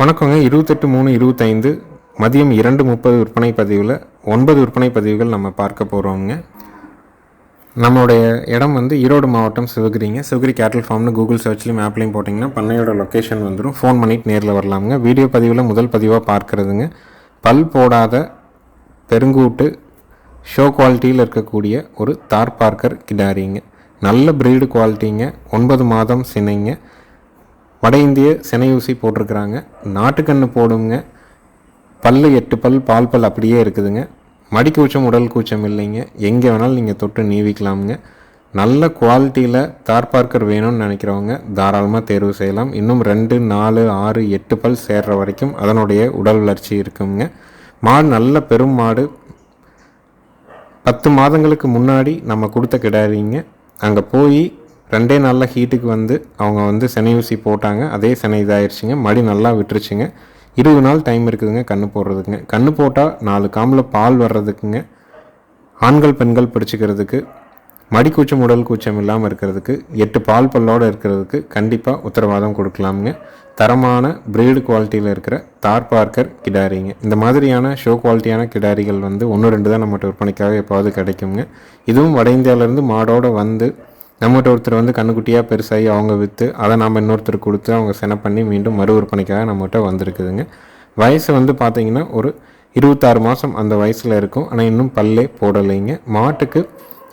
வணக்கங்க. இருபத்தெட்டு மூணு இருபத்தைந்து மதியம் இரண்டு முப்பது விற்பனை பதிவில் ஒன்பது விற்பனை பதிவுகள் நம்ம பார்க்க போகிறோங்க நம்மளுடைய இடம் வந்து ஈரோடு மாவட்டம் சிவகிரிங்க. சிவகிரி கேட்டல் ஃபார்ம்னு கூகுள் சர்ச்லையும் மேப்லையும் போட்டிங்கன்னா பண்ணையோட லொக்கேஷன் வந்துடும் ஃபோன் பண்ணிட்டு நேரில் வரலாமுங்க. வீடியோ பதிவில் முதல் பதிவாக பார்க்குறதுங்க. பல் போடாத பெருங்கூட்டு ஷோ குவாலிட்டியில் இருக்கக்கூடிய ஒரு தார் பார்க்கர் கிடாரிங்க. நல்ல ப்ரீடு குவாலிட்டிங்க ஒன்பது மாதம் சினைங்க. வட இந்திய சினையூசி போட்டிருக்கிறாங்க. நாட்டுக்கண்ணு போடுங்க. பல் எட்டு பல் பால் பல் அப்படியே இருக்குதுங்க. மடி கூச்சம் உடல் கூச்சம் இல்லைங்க. எங்கே வேணாலும் நீங்கள் தொட்டு நீவிக்கலாமுங்க. நல்ல குவாலிட்டியில் தார் பார்க்கர் வேணும்னு நினைக்கிறவங்க தாராளமாக தேர்வு செய்யலாம். இன்னும் ரெண்டு நாலு ஆறு எட்டு பல் சேர்ற வரைக்கும் அதனுடைய உடல் வளர்ச்சி இருக்குங்க. மாடு நல்ல பெரும் மாடு. பத்து மாதங்களுக்கு முன்னாடி நம்ம கொடுத்த கிடாரிங்க. அங்கே போய் ரெண்டே நாளில் ஹீட்டுக்கு வந்து அவங்க வந்து செனை ஊசி போட்டாங்க. அதே செனை இதாயிருச்சுங்க. மடி நல்லா விட்டுருச்சுங்க. இருபது நாள் டைம் இருக்குதுங்க கன்று போடுறதுக்குங்க. கன்று போட்டால் நாலு காம்பில் பால் வர்றதுக்குங்க. ஆண்கள் பெண்கள் பிடிச்சிக்கிறதுக்கு மடி கூச்சம் உடல் கூச்சம் இல்லாமல் இருக்கிறதுக்கு எட்டு பால் பல்லோடு இருக்கிறதுக்கு கண்டிப்பாக உத்தரவாதம் கொடுக்கலாமுங்க. தரமான பிரீடு குவாலிட்டியில் இருக்கிற தார் பார்க்கர் கிடாரிங்க. இந்த மாதிரியான ஷோ குவாலிட்டியான கிடாரிகள் வந்து ஒன்று ரெண்டு தான் நம்மகிட்ட விற்பனைக்காக எப்போது கிடைக்குங்க. இதுவும் வட இந்தியாவிலேருந்து மாடோடு வந்து நம்மகிட்ட ஒருத்தர் வந்து கண்ணுக்குட்டியாக பெருசாகி அவங்க விற்று அதை நாம் இன்னொருத்தர் கொடுத்து அவங்க சென பண்ணி மீண்டும் மறு விற்பனைக்காக நம்மகிட்ட வந்திருக்குதுங்க. வயசு வந்து பார்த்திங்கன்னா ஒரு இருபத்தாறு மாதம் அந்த வயசில் இருக்கும். ஆனால் இன்னும் பல்லே போடலைங்க. மாட்டுக்கு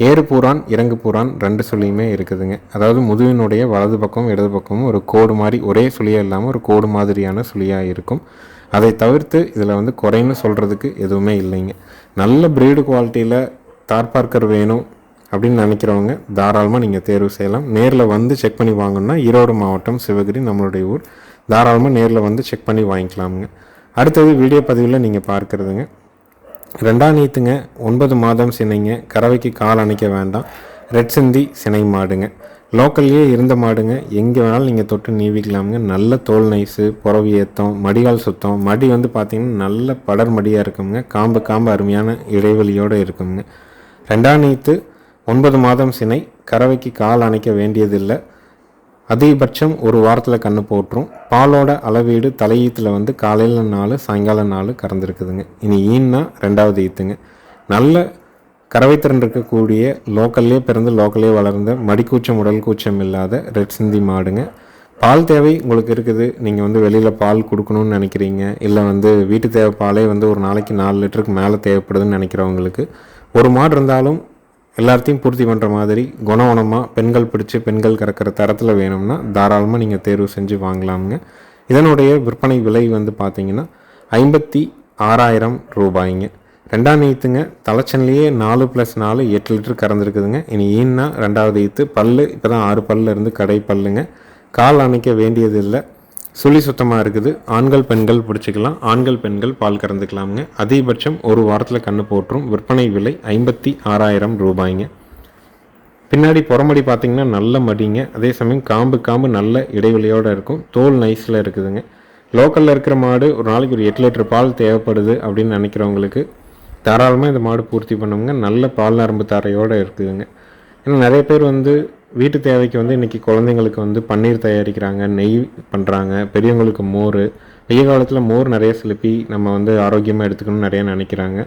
ஏறு பூரான் இறங்கு பூரான் ரெண்டு சுழியுமே இருக்குதுங்க. அதாவது முதுவினுடைய வலது பக்கம் இடது பக்கமும் ஒரு கோடு மாதிரி ஒரே சுழியாக இல்லாமல் ஒரு கோடு மாதிரியான சுழியாக இருக்கும். அதை தவிர்த்து இதில் வந்து குறைன்னு சொல்கிறதுக்கு எதுவுமே இல்லைங்க. நல்ல பிரீடு குவாலிட்டியில் தார் பார்க்கர் வேணும். அப்படின்னு நினைக்கிறவங்க தாராளமாக நீங்கள் தேர்வு செய்யலாம். நேரில் வந்து செக் பண்ணி வாங்கணும்னா ஈரோடு மாவட்டம் சிவகிரி நம்மளுடைய ஊர். தாராளமாக நேரில் வந்து செக் பண்ணி வாங்கிக்கலாமுங்க. அடுத்தது வீடியோ பதிவில் நீங்கள் பார்க்குறதுங்க. ரெண்டாம் நீத்துங்க ஒன்பது மாதம் சினைங்க. கறவைக்கு கால் அணைக்க வேண்டாம். ரெட் சிந்தி சினை மாடுங்க. லோக்கல்லையே இருந்த மாடுங்க. எங்கே வேணாலும் நீங்கள் தொட்டு நீவிக்கலாமுங்க. நல்ல தோல் நைஸு புறவி ஏத்தம் மடிகால் சுத்தம். மடி வந்து பார்த்திங்கன்னா நல்ல படர் மடியாக இருக்குங்க காம்பு காம்பு அருமையான இடைவெளியோடு இருக்குங்க ரெண்டாம் நீத்து ஒன்பது மாதம் சினை கறவைக்கு கால் அணைக்க வேண்டியதில்லை. அதிகபட்சம் ஒரு வாரத்தில் கன்று போட்டுரும். பாலோட அளவீடு தலையீத்தில் வந்து காலையில் நாலு சாயங்காலம் நாலு கறந்துருக்குதுங்க. இனி ஈன்னா ரெண்டாவது ஈத்துங்க. நல்ல கறவைத்திறன் இருக்கக்கூடிய லோக்கல்லே பிறந்து லோக்கல்லே வளர்ந்த மடிக்கூச்சம் உடல் கூச்சம் இல்லாத ரெட் சிந்தி மாடுங்க. பால் தேவை உங்களுக்கு இருக்குது. நீங்கள் வந்து வெளியில் பால் கொடுக்கணும்னு நினைக்கிறீங்க. இல்லை வந்து வீட்டு தேவை பாலே வந்து ஒரு நாளைக்கு நாலு லிட்டருக்கு மேலே தேவைப்படுதுன்னு நினைக்கிறவங்களுக்கு ஒரு மாடு இருந்தாலும் எல்லாத்தையும் பூர்த்தி பண்ணுற மாதிரி குணவனமாக பெண்கள் பிடிச்சி பெண்கள் கறக்கிற தரத்தில் வேணும்னா தாராளமாக நீங்கள் தேர்வு செஞ்சு வாங்கலாமுங்க. இதனுடைய விற்பனை விலை வந்து பார்த்தீங்கன்னா ஐம்பத்தி ஆறாயிரம் ரூபாய்ங்க. ரெண்டாம் ஈத்துங்க தலைச்சன்லேயே நாலு ப்ளஸ் நாலு எட்டு லிட்டர் கறந்துருக்குதுங்க இனி ஈன்னா ரெண்டாவது ஈத்து பல்லு இப்போ தான் ஆறு பல்ல இருந்து கடை பல்லுங்க. கால் அணைக்க வேண்டியது இல்லை சுழி சுத்தமாக இருக்குது. ஆண்கள் பெண்கள் பிடிச்சிக்கலாம். ஆண்கள் பெண்கள் பால் கறந்துக்கலாமுங்க. அதிகபட்சம் ஒரு வாரத்தில் கண்ணு போட்டுரும். விற்பனை விலை ஐம்பத்தி ஆறாயிரம் ரூபாய்ங்க. பின்னாடி புறமடி பார்த்தீங்கன்னா நல்ல மடிங்க. அதே சமயம் காம்பு காம்பு நல்ல இடைவெளியோடு இருக்கும். தோல் நைஸில் இருக்குதுங்க. லோக்கலில் இருக்கிற மாடு ஒரு நாளைக்கு ஒரு எட்டு லிட்டர் பால் தேவைப்படுது அப்படின்னு நினைக்கிறவங்களுக்கு தாராளமாக இந்த மாடு பூர்த்தி பண்ணுவோங்க நல்ல பால் நரம்பு தாரையோடு இருக்குதுங்க. ஏன்னா நிறைய பேர் வந்து வீட்டு தேவைக்கு வந்து இன்றைக்கி குழந்தைங்களுக்கு வந்து பன்னீர் தயாரிக்கிறாங்க நெய் பண்ணுறாங்க பெரியவங்களுக்கு மோர். வெய்ய காலத்தில் மோர் நிறைய சிலுப்பி நம்ம வந்து ஆரோக்கியமாக எடுத்துக்கணும்னு நிறைய நினைக்கிறாங்க.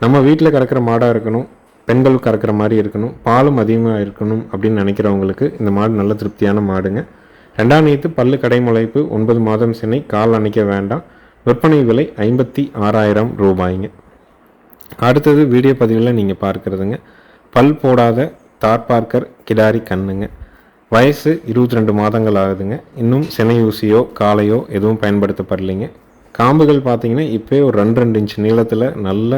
நம்ம வீட்டில் கறக்கிற மாடாக இருக்கணும் பெண்கள் கறக்கிற மாதிரி இருக்கணும் பாலும் அதிகமாக இருக்கணும் அப்படின்னு நினைக்கிறவங்களுக்கு இந்த மாடு நல்ல திருப்தியான மாடுங்க. ரெண்டாம் நீத்து பல்லு கடைமுளைப்பு ஒன்பது மாதம் சினை கால் அணைக்க வேண்டாம். விற்பனை விலை ஐம்பத்தி ஆறாயிரம் ரூபாய்ங்க. அடுத்தது வீடியோ பதிவில் நீங்கள் பார்க்குறதுங்க. பல் போடாத தார் பார்க்கர் கிடாரி கண்ணுங்க. வயசு இருபத்தி ரெண்டு மாதங்கள் ஆகுதுங்க. இன்னும் சினை ஊசியோ காலையோ எதுவும் பயன்படுத்தப்படலைங்க. காம்புகள் பார்த்தீங்கன்னா இப்போ ஒரு ரெண்டு ரெண்டு இன்ச் நீளத்தில் நல்ல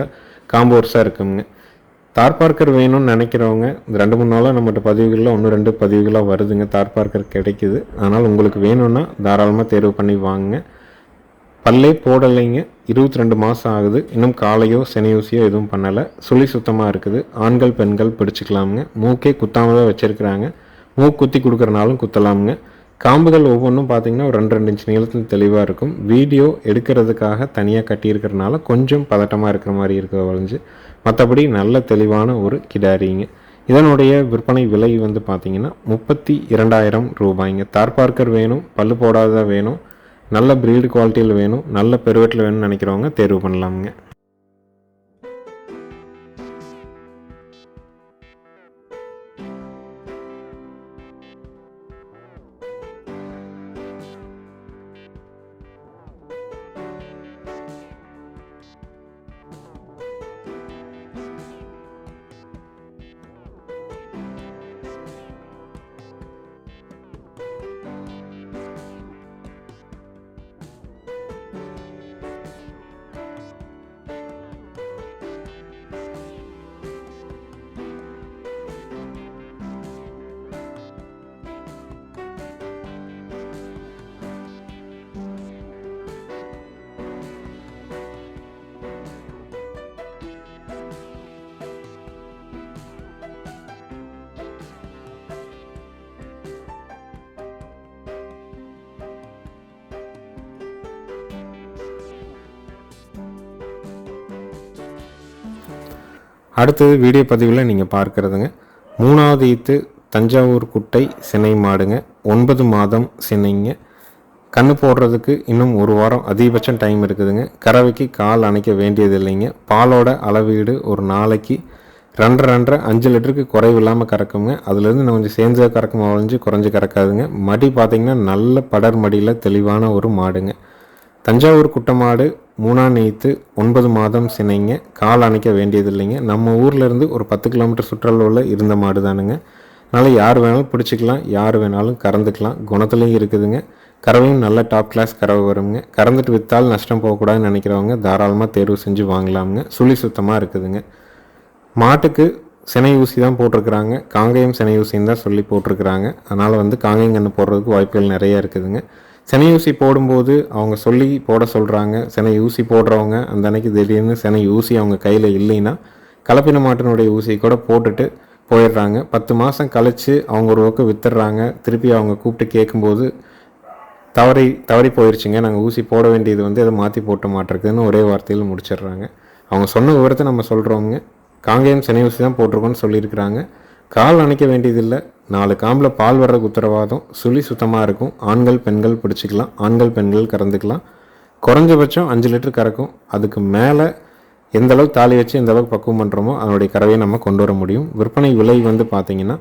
காம்பு வருஷாக இருக்குங்க. தார் பார்க்கர் வேணும்னு நினைக்கிறவங்க இந்த ரெண்டு மூணு நாளாக நம்மகிட்ட பதிவுகளில் ஒன்று ரெண்டு பதிவுகளாக வருதுங்க. தார் பார்க்கர் கிடைக்குது. அதனால் உங்களுக்கு வேணும்னா தாராளமாக தேர்வு பண்ணி வாங்குங்க. பல்லே போடலைங்க. இருபத்தி ரெண்டு மாதம் ஆகுது. இன்னும் காலையோ செனையூசியோ எதுவும் பண்ணலை. சுழி சுத்தமாக இருக்குது. ஆண்கள் பெண்கள் பிடிச்சிக்கலாமுங்க. மூக்கே குத்தாமல் தான் வச்சுருக்குறாங்க. மூக்கு குத்தி கொடுக்குறனாலும் குத்தலாமுங்க. காம்புகள் ஒவ்வொன்றும் பார்த்தீங்கன்னா ஒரு ரெண்டு ரெண்டு இன்ச் நீளத்தில் தெளிவாக இருக்கும். வீடியோ எடுக்கிறதுக்காக தனியாக கட்டியிருக்கிறனால கொஞ்சம் பதட்டமாக இருக்கிற மாதிரி இருக்க வளைஞ்சு மற்றபடி நல்ல தெளிவான ஒரு கிடாரிங்க. இதனுடைய விற்பனை விலை வந்து பார்த்திங்கன்னா முப்பத்தி இரண்டாயிரம் ரூபாய்ங்க. தார்பார்க்கர் வேணும் பல்லு போடாத வேணும். நல்ல ப்ரீடு குவாலிட்டியில் வேணும் நல்ல பெருவெட்டில் வேணும்னு நினைக்கிறவங்க தேர்வு பண்ணலாமுங்க. அடுத்தது வீடியோ பதிவில் நீங்கள் பார்க்குறதுங்க. மூணாவது ஈத்து தஞ்சாவூர் குட்டை சினை மாடுங்க. ஒன்பது மாதம் சினைங்க கண்ணு போடுறதுக்கு இன்னும் ஒரு வாரம் அதிகபட்சம் டைம் இருக்குதுங்க. கறவைக்கு கால் அணைக்க வேண்டியது இல்லைங்க பாலோட அளவீடு ஒரு நாளைக்கு ரெண்டரை ரெண்டரை அஞ்சு லிட்டருக்கு குறைவு இல்லாமல் கறக்குங்க. அதுலேருந்து நான் கொஞ்சம் சேர்ந்து கறக்கும் ஒழிஞ்சு குறைஞ்சி கறக்காதுங்க. மடி பார்த்திங்கன்னா நல்ல படர் மடியில் தெளிவான ஒரு மாடுங்க. தஞ்சாவூர் குட்டை மாடு மூணாம் நீத்து ஒன்பது மாதம் சினைங்க. கால் அணைக்க வேண்டியதில்லைங்க. நம்ம ஊர்லேருந்து ஒரு பத்து கிலோமீட்டர் சுற்றளவில் இருந்த மாடு தானுங்க. அதனால் யார் வேணாலும் பிடிச்சிக்கலாம் யார் வேணாலும் கறந்துக்கலாம். குணத்துலேயும் இருக்குதுங்க. கறவையும் நல்ல டாப் கிளாஸ் கறவை வருங்க. கறந்துட்டு விற்றால் நஷ்டம் போகக்கூடாதுன்னு நினைக்கிறவங்க தாராளமாக தேர்வு செஞ்சு வாங்கலாமுங்க. சுழி சுத்தமாக இருக்குதுங்க. மாட்டுக்கு சினை ஊசி தான் போட்டிருக்கிறாங்க. காங்கேயம் சினை ஊசின்னு தான் சொல்லி போட்டிருக்கிறாங்க. அதனால் வந்து காங்கேயம் கன்று போடுறதுக்கு வாய்ப்புகள் நிறைய இருக்குதுங்க. சினை ஊசி போடும்போது அவங்க சொல்லி போட சொல்கிறாங்க சினை ஊசி போடுறவங்க அந்த அன்னைக்கு திடீர்னு சினை ஊசி அவங்க கையில் இல்லைன்னா கலப்பின மாட்டினுடைய ஊசி கூட போட்டுட்டு போயிடுறாங்க. பத்து மாதம் கழித்து அவங்க ஒரு பக்கம் வித்துடுறாங்க. திருப்பி அவங்க கூப்பிட்டு கேட்கும்போது தவறி தவறி போயிடுச்சுங்க நாங்கள் ஊசி போட வேண்டியது வந்து அதை மாற்றி போட்ட மாட்டிருக்குதுன்னு ஒரே வார்த்தையில் முடிச்சிடுறாங்க. அவங்க சொன்ன விவரத்தை நம்ம சொல்கிறோங்க காங்கேயம் சனி ஊசி தான் போட்டிருக்கோன்னு சொல்லியிருக்கிறாங்க. கால் அணைக்க வேண்டியதில்லை. நாலு காம்பில் பால் வர்றதுக்கு உத்தரவாதம். சுழி சுத்தமாக இருக்கும். ஆண்கள் பெண்கள் பிடிச்சிக்கலாம். ஆண்கள் பெண்கள் கறந்துக்கலாம். குறைஞ்சபட்சம் அஞ்சு லிட்டர் கறக்கும். அதுக்கு மேலே எந்த அளவுக்கு தாலி வச்சு எந்த அளவுக்கு பக்குவம் பண்ணுறோமோ அதனுடைய கறவையை நம்ம கொண்டு வர முடியும். விற்பனை விலை வந்து பார்த்திங்கன்னா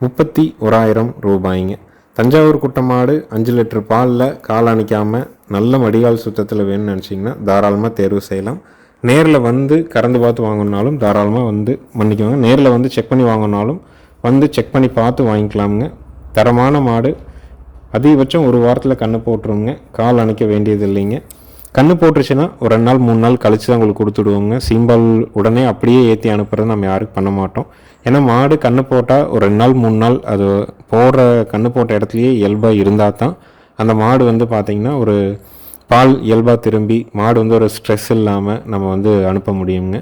முப்பத்தி ஓராயிரம் ரூபாய்ங்க. தஞ்சாவூர் குட்டமாடு அஞ்சு லிட்டர் பாலில் கால் நல்ல மடிகால் சுத்தத்தில் வேணும்னு நினச்சிங்கன்னா தாராளமாக தேர்வு செய்யலாம். நேரில் வந்து கறந்து பார்த்து வாங்கினாலும் தாராளமாக வந்து மன்னிக்குவாங்க நேரில் வந்து செக் பண்ணி வாங்கினாலும் வந்து செக் பண்ணி பார்த்து வாங்கிக்கலாமுங்க. தரமான மாடு. அதிகபட்சம் ஒரு வாரத்தில் கண்ணு போட்டுருவோங்க கால் அணைக்க வேண்டியது இல்லைங்க. கண்ணு போட்டுருச்சுன்னா ஒரு ரெண்டு நாள் மூணு நாள் கழிச்சு தான் உங்களுக்கு கொடுத்துடுவோங்க. சீம்பால் உடனே அப்படியே ஏற்றி அனுப்புறது நம்ம யாருக்கும் பண்ண மாட்டோம். ஏன்னா மாடு கண்ணு போட்டால் ஒரு ரெண்டு நாள் மூணு நாள் அது போடுற கண்ணு போட்ட இடத்துலையே இயல்பாக இருந்தால் தான் அந்த மாடு வந்து பார்த்திங்கன்னா ஒரு பால் இயல்பாக திரும்பி மாடு வந்து ஒரு ஸ்ட்ரெஸ் இல்லாமல் நம்ம வந்து அனுப்ப முடியுங்க.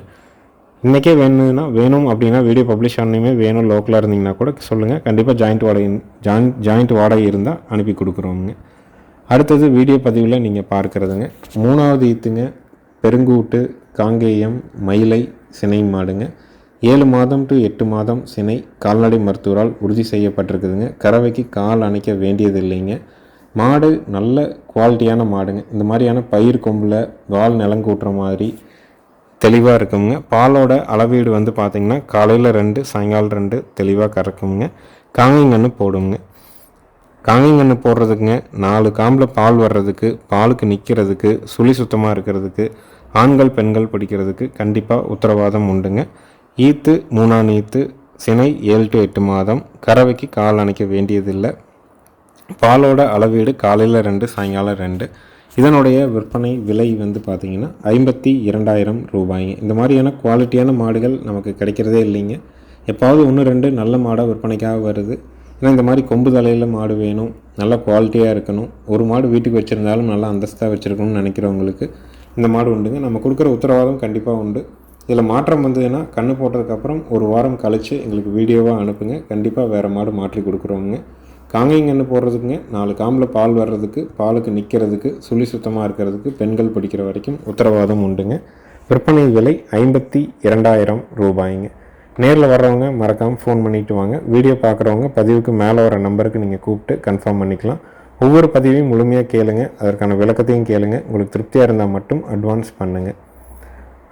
இன்றைக்கே வேணும்னா வேணும் அப்படின்னா வீடியோ பப்ளிஷ் ஆனதுமே வேணும் லோக்கலாக இருந்தீங்கன்னா கூட சொல்லுங்கள் கண்டிப்பாக ஜாயிண்ட் வாடகை ஜாயிண்ட் ஜாயிண்ட் வாடகை இருந்தால் அனுப்பி கொடுக்குறோங்க அடுத்தது வீடியோ பதிவில் நீங்கள் பார்க்குறதுங்க. மூணாவது ஈத்துங்க பெருங்கூட்டு காங்கேயம் மயிலை சினை மாடுங்க. ஏழு மாதம் டு எட்டு மாதம் சினை கால்நடை மருத்துவரால் உறுதி செய்யப்பட்டிருக்குதுங்க. கறவைக்கு கால் அணைக்க வேண்டியது இல்லைங்க மாடு நல்ல குவாலிட்டியான மாடுங்க. இந்த மாதிரியான பயிர் கொம்பில் வால் நிலங்கூட்டுற மாதிரி தெளிவாக இருக்குங்க. பாலோட அளவீடு வந்து பார்த்திங்கன்னா காலையில் ரெண்டு சாயங்காலம் ரெண்டு தெளிவாக கறக்குங்க. காங்கைங்கன்று போடுங்க. காங்கைங்கன்று போடுறதுக்குங்க நாலு காம்பில் பால் வர்றதுக்கு பாலுக்கு நிற்கிறதுக்கு சுழி சுத்தமாக இருக்கிறதுக்கு ஆண்கள் பெண்கள் பிடிக்கிறதுக்கு கண்டிப்பாக உத்தரவாதம் உண்டுங்க. ஈத்து மூணாம் ஈத்து சினை ஏழு டு எட்டு மாதம் கறவைக்கு கால் அணைக்க வேண்டியதில்லை. பாலோட அளவீடு காலையில் ரெண்டு சாயங்காலம் ரெண்டு இதனுடைய விற்பனை விலை வந்து பார்த்திங்கன்னா ஐம்பத்தி இரண்டாயிரம் ரூபாய்ங்க இந்த மாதிரியான குவாலிட்டியான மாடுகள் நமக்கு கிடைக்கிறதே இல்லைங்க. எப்பாவது ஒன்று ரெண்டு நல்ல மாடாக விற்பனைக்காக வருது. ஏன்னா இந்த மாதிரி கொம்பு தலையில் மாடு வேணும் நல்ல குவாலிட்டியாக இருக்கணும். ஒரு மாடு வீட்டுக்கு வச்சுருந்தாலும் நல்லா அந்தஸ்தாக வச்சுருக்கணும்னு நினைக்கிறவங்களுக்கு இந்த மாடு உண்டுங்க. நம்ம கொடுக்குற உத்தரவாதம் கண்டிப்பாக உண்டு. இதில் மாற்றம் வந்ததுன்னா கண்ணு போட்டதுக்கப்புறம் ஒரு வாரம் கழித்து எங்களுக்கு வீடியோவாக அனுப்புங்க. கண்டிப்பாக வேறு மாடு மாற்றி கொடுக்குறோங்க காங்கைங்கன்று போடுறதுக்குங்க நாலு காம்பில் பால் வர்றதுக்கு பாலுக்கு நிற்கிறதுக்கு சுழி சுத்தமாக இருக்கிறதுக்கு பெண்கள் பிடிக்கிற வரைக்கும் உத்தரவாதம் உண்டுங்க. விற்பனை விலை ஐம்பத்தி இரண்டாயிரம் ரூபாய்ங்க. நேரில் வர்றவங்க மறக்காமல் ஃபோன் பண்ணிட்டு வாங்க. வீடியோ பார்க்குறவங்க பதிவுக்கு மேலே வர நம்பருக்கு நீங்கள் கூப்பிட்டு கன்ஃபார்ம் பண்ணிக்கலாம். ஒவ்வொரு பதிவையும் முழுமையாக கேளுங்க. அதற்கான விளக்கத்தையும் கேளுங்க. உங்களுக்கு திருப்தியாக இருந்தால் மட்டும் அட்வான்ஸ் பண்ணுங்கள்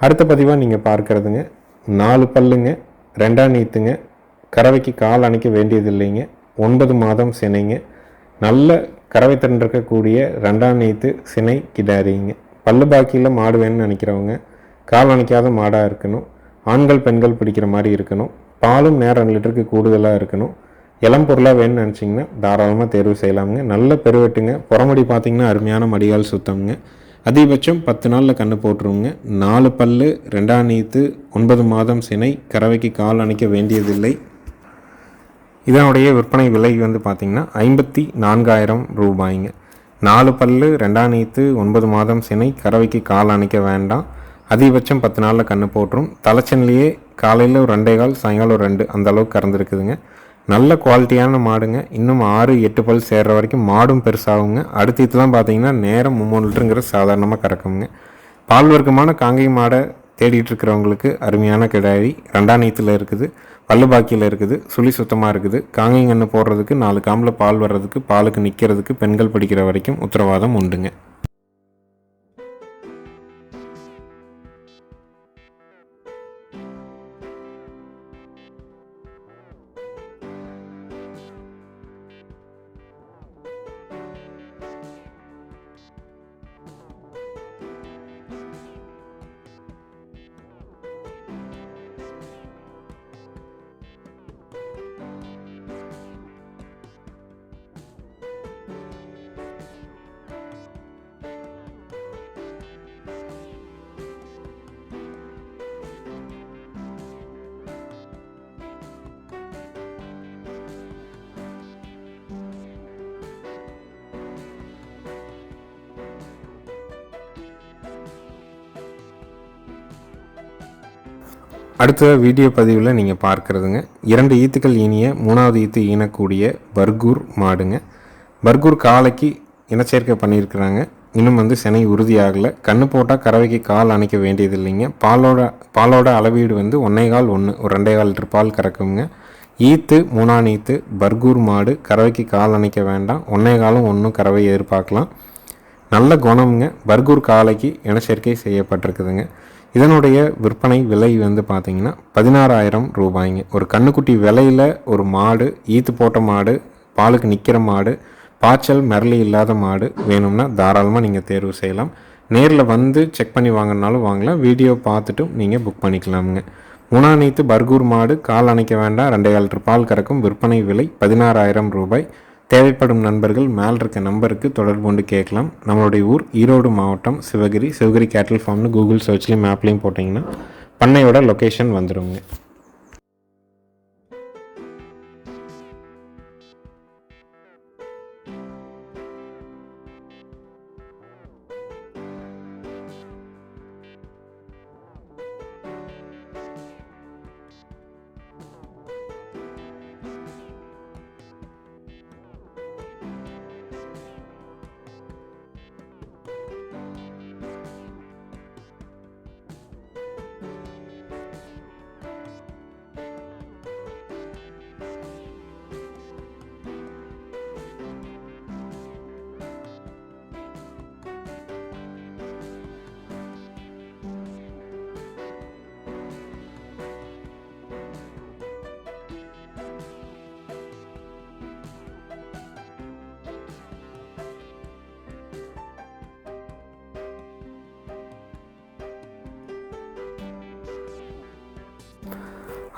அடுத்த பதிவாக நீங்கள் பார்க்குறதுங்க. நாலு பல்லுங்க ரெண்டாம் நீத்துங்க. கறவைக்கு கால் அணைக்க வேண்டியதில்லைங்க. ஒன்பது மாதம் சினைங்க. நல்ல கறவை திறன் இருக்கக்கூடிய ரெண்டாம் நீத்து சினை கிடாரிங்க. பல்லு பாக்கியில் மாடு வேணும்னு நினைக்கிறவங்க கால் அணைக்காத மாடாக இருக்கணும். ஆண்கள் பெண்கள் பிடிக்கிற மாதிரி இருக்கணும். பாலும் நேரம் ரெண்டு லிட்டருக்கு கூடுதலாக இருக்கணும். இளம் பொருளாக வேணும்னு நினச்சிங்கன்னா தாராளமாக தேர்வு செய்யலாமுங்க. நல்ல பெருவெட்டுங்க. புறமடி பார்த்திங்கன்னா அருமையான மடிகால் சுத்தம்ங்க. அதிகபட்சம் பத்து நாளில் கன்று போட்டுருவோங்க. நாலு பல்லு ரெண்டாம் நீத்து ஒன்பது மாதம் சினை. கறவைக்கு கால் அணைக்க வேண்டியதில்லை. இதனுடைய விற்பனை விலை வந்து பார்த்திங்கன்னா ஐம்பத்தி நான்காயிரம் ரூபாய்ங்க. நாலு பல்லு ரெண்டாம் நீத்து ஒன்பது மாதம் சினை கறவைக்கு கால் அணைக்க வேண்டாம். அதிகபட்சம் பத்து நாளில் கன்று போட்டுரும். தலைச்சன்லேயே காலையில் ஒரு ரெண்டே கால் சாயங்காலம் ஒரு ரெண்டு அந்த அளவுக்கு கறந்துருக்குதுங்க. நல்ல குவாலிட்டியான மாடுங்க. இன்னும் ஆறு எட்டு பல் சேர்கிற வரைக்கும் மாடும் பெருசாகுங்க. அடுத்த இதெல்லாம் பார்த்தீங்கன்னா நேரம் மும்மூணு லிட்டருங்கிற சாதாரணமாக கறக்குங்க. பால் வர்க்கமான காங்கை மாடை தேடிட்டு இருக்கிறவங்களுக்கு அருமையான கிடாரி. ரெண்டாம் நீத்தில் இருக்குது. பல்லு பாக்கியில் இருக்குது சுழி சுத்தமாக இருக்குது. காங்கைங்கன்று போடுறதுக்கு நாலு காம்பில் பால் வர்றதுக்கு பாலுக்கு நிற்கிறதுக்கு பெண்கள் படிக்கிற வரைக்கும் உத்தரவாதம் உண்டுங்க. அடுத்த வீடியோ பதிவில் நீங்கள் பார்க்குறதுங்க. இரண்டு ஈத்துக்கள் ஈனிய மூணாவது ஈத்து ஈனக்கூடிய பர்கூர் மாடுங்க. பர்கூர் காலைக்கு இனச்சேர்க்கை பண்ணியிருக்கிறாங்க. இன்னும் வந்து சினை உறுதியாகலை. கண்ணு போட்டால் கறவைக்கு கால் அணைக்க வேண்டியது இல்லைங்க பாலோட பாலோட அளவீடு வந்து ஒன்றே கால் ஒன்று ஒரு ரெண்டே கால் லிட்டர் பால் கறக்குங்க. ஈத்து மூணாம் ஈத்து பர்கூர் மாடு கறவைக்கு கால் அணைக்க வேண்டாம். ஒன்றே காலம் ஒன்றும் கறவை எதிர்பார்க்கலாம். நல்ல குணம்ங்க. பர்கூர் காலைக்கு இனச்சேர்க்கை செய்யப்பட்டிருக்குதுங்க. இதனுடைய விற்பனை விலை வந்து பார்த்தீங்கன்னா பதினாறாயிரம் ரூபாய்ங்க. ஒரு கண்ணுக்குட்டி விலையில் ஒரு மாடு ஈத்து போட்ட மாடு பாலுக்கு நிற்கிற மாடு பாய்ச்சல் மரளி இல்லாத மாடு வேணும்னா தாராளமாக நீங்கள் தேர்வு செய்யலாம். நேரில் வந்து செக் பண்ணி வாங்கினாலும் வாங்கலாம். வீடியோ பார்த்துட்டும் நீங்கள் புக் பண்ணிக்கலாமுங்க. முனாநீத்து பர்கூர் மாடு கால் அணைக்க வேண்டாம். ரெண்டே கால் லிட்டர் பால் கறக்கும். விற்பனை விலை பதினாறாயிரம் ரூபாய். தேவைப்படும் நண்பர்கள் மேல் இருக்க நம்பருக்கு தொடர்பு கொண்டு கேட்கலாம். நம்மளுடைய ஊர் ஈரோடு மாவட்டம் சிவகிரி. சிவகிரி கேட்டல் ஃபார்ம்னு கூகுள் சர்ச்லேயும் மேப்லேயும் போட்டிங்கன்னா பண்ணையோட லொக்கேஷன் வந்துடுங்க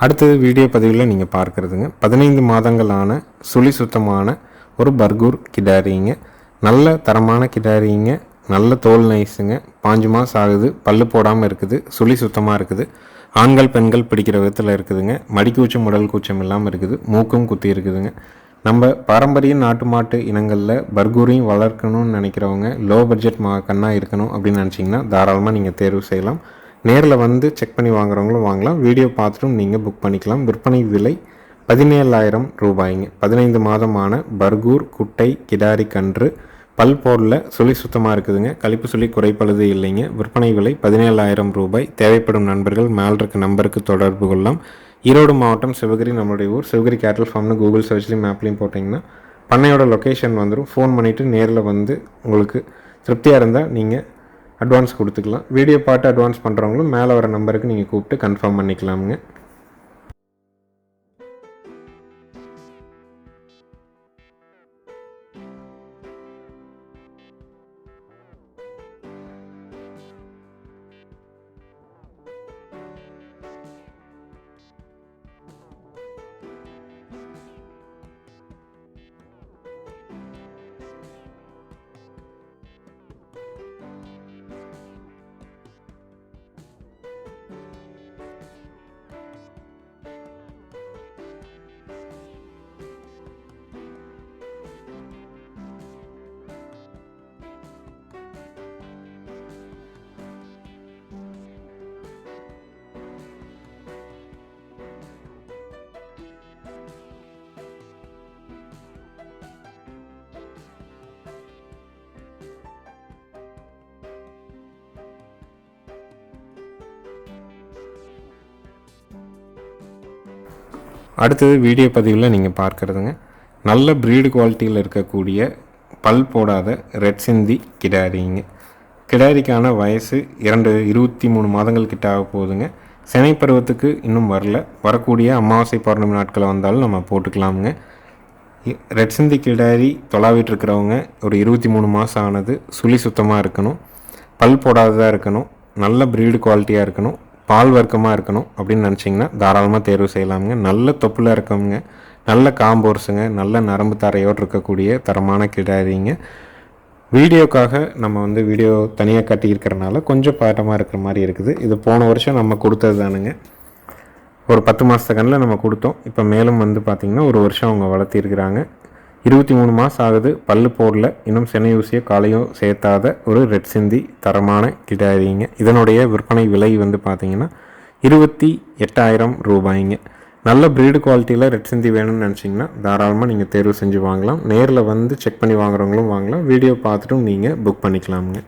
அடுத்தது வீடியோ பதிவில் நீங்கள் பார்க்குறதுங்க. பதினைந்து மாதங்களான சுழி சுத்தமான ஒரு பர்கூர் கிடாரிங்க. நல்ல தரமான கிடாரிங்க. நல்ல தோல் நைஸுங்க. பாஞ்சு மாதம் ஆகுது. பல்லு போடாமல் இருக்குது. சுழி சுத்தமாக இருக்குது. ஆண்கள் பெண்கள் பிடிக்கிற விதத்தில் இருக்குதுங்க. மடிக்கூச்சம் உடல் கூச்சம் இல்லாமல் இருக்குது. மூக்கும் குத்தி இருக்குதுங்க. நம்ம பாரம்பரிய நாட்டு மாட்டு இனங்களில் பர்கூரையும் வளர்க்கணும்னு நினைக்கிறவங்க லோ பட்ஜெட் மா கண்ணாக இருக்கணும் அப்படின்னு நினச்சிங்கன்னா தாராளமாக நீங்கள் தேர்வு செய்யலாம். நேரில் வந்து செக் பண்ணி வாங்குறவங்களும் வாங்கலாம். வீடியோ பார்த்துட்டும் நீங்கள் புக் பண்ணிக்கலாம். விற்பனை விலை பதினேழாயிரம் ரூபாய்ங்க. பதினைந்து மாதமான பர்கூர் குட்டை கிடாரி கன்று பல் போடல சுழி சுத்தமாக இருக்குதுங்க. கழிப்பு சுழி குறைப்பழுது இல்லைங்க. விற்பனை விலை பதினேழாயிரம் ரூபாய். தேவைப்படும் நண்பர்கள் மேல் இருக்க நம்பருக்கு தொடர்பு கொள்ளலாம். ஈரோடு மாவட்டம் சிவகிரி நம்மளுடைய ஊர். சிவகிரி கேட்டல் ஃபார்ம்னு கூகுள் சர்ச்லேயும் மேப்லேயும் போட்டிங்கன்னா பண்ணையோட லொக்கேஷன் வந்துடும் ஃபோன் பண்ணிவிட்டு நேரில் வந்து உங்களுக்கு திருப்தியாக இருந்தால் நீங்கள் அட்வான்ஸ் கொடுத்துக்கலாம். வீடியோ பார்த்து அட்வான்ஸ் பண்ணுறவங்களும் மேலே வர நம்பருக்கு நீங்கள் கூப்பிட்டு கன்ஃபார்ம் பண்ணிக்கலாமுங்க. அடுத்தது வீடியோ பதிவில் நீங்கள் பார்க்குறதுங்க. நல்ல ப்ரீடு குவாலிட்டியில் இருக்கக்கூடிய பல் போடாத ரெட் சிந்தி கிடாரிங்க. கிடாரிக்கான வயசு இரண்டு இருபத்தி மூணு மாதங்கள் கிட்ட ஆக போகுதுங்க. சினை பருவத்துக்கு இன்னும் வரல. வரக்கூடிய அமாவாசை பௌர்ணமி நாட்களை வந்தாலும் நம்ம போட்டுக்கலாமுங்க. ரெட் சிந்தி கிடாரி தொலாவிட்டு இருக்கிறவங்க ஒரு இருபத்தி மூணு மாதம் ஆனது சுழி சுத்தமாக இருக்கணும். பல் போடாததாக இருக்கணும். நல்ல ப்ரீடு குவாலிட்டியாக இருக்கணும். பால் வர்க்கமாக இருக்கணும் அப்படின்னு நினச்சிங்கன்னா தாராளமாக தேர்வு செய்யலாமுங்க. நல்ல தொப்புல இருக்கவங்க நல்ல காம்போர்ஸுங்க நல்ல நரம்பு தரையோடு இருக்கக்கூடிய தரமான கிடாரிங்க. வீடியோக்காக நம்ம வந்து வீடியோ தனியாக கட்டியிருக்கிறனால கொஞ்சம் பாட்டமாக இருக்கிற மாதிரி இருக்குது. இது போன வருஷம் நம்ம கொடுத்தது தானுங்க. ஒரு பத்து மாதத்து கண்ணில் நம்ம கொடுத்தோம். இப்போ மேலும் வந்து பார்த்திங்கன்னா ஒரு வருஷம் அவங்க வளர்த்திருக்கிறாங்க. இருபத்தி மூணு மாதம் ஆகுது பல்லு போடல. இன்னும் சென்னை ஊசியோ காலையோ சேர்த்தாத ஒரு ரெட் சிந்தி தரமான கிடாரிங்க இதனுடைய விற்பனை விலை வந்து பார்த்திங்கன்னா இருபத்தி எட்டாயிரம் ரூபாய்ங்க. நல்ல ப்ரீடு குவாலிட்டியில் ரெட் சிந்தி வேணும்னு நினச்சிங்கன்னா தாராளமாக நீங்கள் தேர்வு செஞ்சு வாங்கலாம். நேரில் வந்து செக் பண்ணி வாங்குறவங்களும் வாங்கலாம். வீடியோ பார்த்துட்டும் நீங்கள் புக் பண்ணிக்கலாமுங்க.